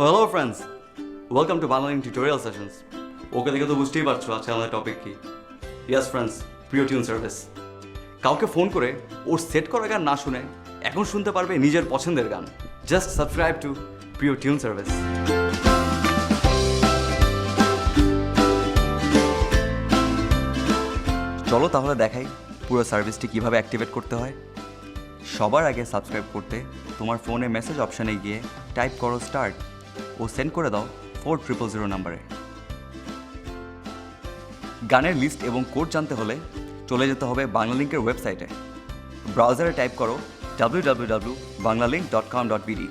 Hello friends welcome to Banglalink tutorial sessions okay দেখে তো বুঝতেই পারছ আজকে আমাদের টপিক কি। Yes friends Priyo tune service কাউকে ফোন করে ওর সেট করা গান না শুনে এখন শুনতে পারবে নিজের পছন্দের গান। Just subscribe to Priyo tune service চলো তাহলে দেখাই পুরো সার্ভিসটি কীভাবে অ্যাক্টিভেট করতে হয়। সবার আগে সাবস্ক্রাইব করতে তোমার ফোনে মেসেজ অপশানে গিয়ে টাইপ করো স্টার্ট ও সেন্ড করে দাও ফোর ট্রিপল জিরো নাম্বারে। গানের লিস্ট এবং কোড জানতে হলে চলে যেতে হবে বাংলা লিঙ্কের ওয়েবসাইটে। ব্রাউজারে টাইপ করো W W W Banglalink dot com dot BD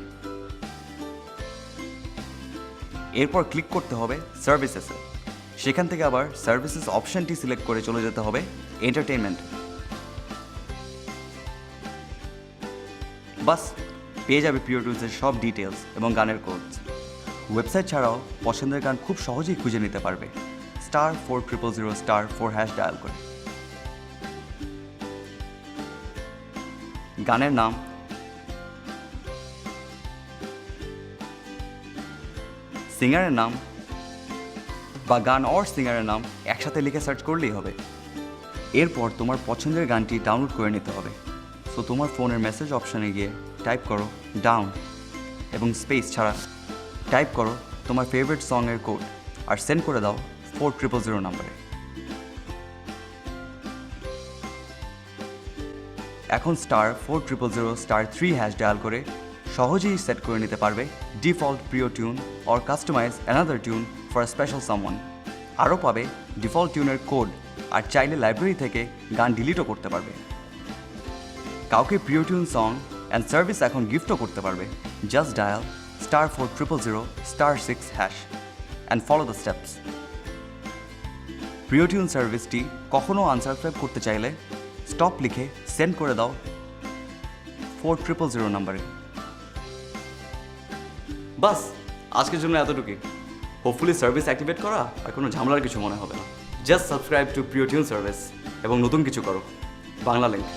এরপর ক্লিক করতে হবে সার্ভিসেসে। সেখান থেকে আবার সার্ভিসেস অপশনটি সিলেক্ট করে চলে যেতে হবে এন্টারটেইনমেন্ট। বাস, পেয়ে যাবে প্রিয় টুলসের সব ডিটেলস এবং গানের কোডস। ওয়েবসাইট ছাড়াও পছন্দের গান খুব সহজেই খুঁজে নিতে পারবে। Star four triple zero star four hash dial করে। গানের নাম সিঙ্গারের নাম বা গান অর সিঙ্গারের নাম একসাথে লিখে সার্চ করলেই হবে। এরপর তোমার পছন্দের গানটি ডাউনলোড করে নিতে হবে। সো তোমার ফোনের মেসেজ অপশানে গিয়ে টাইপ করো ডাউন এবং স্পেস ছাড়া টাইপ করো তোমার ফেভারিট সংয়ের কোড আর সেন্ড করে দাও ফোর ট্রিপল জিরো নাম্বারে এখন star four triple zero star three hash dial করে সহজেই সেট করে নিতে পারবে default Priyo tune or customize another tune for special someone আরও পাবে ডিফল্ট টিউনের কোড আর চাইলে লাইব্রেরি থেকে গান ডিলিটও করতে পারবে। কাউকে প্রিয় টিউন সং অ্যান্ড সার্ভিস এখন গিফটও করতে পারবে। Just dial triple zero star six hash and follow the steps Priyo tune সার্ভিসটি কখনও আনসাবস্ক্রাইব করতে চাইলে স্টপ লিখে সেন্ড করে দাও ফোর ট্রিপল জিরো নাম্বারে বাস, আজকের জন্য এতটুকুই। হোপফুলি সার্ভিস অ্যাক্টিভেট করা আর কোনো ঝামেলার কিছু মনে হবে না। Just subscribe to Priyo tune service এবং নতুন কিছু করো। বাংলা লিঙ্ক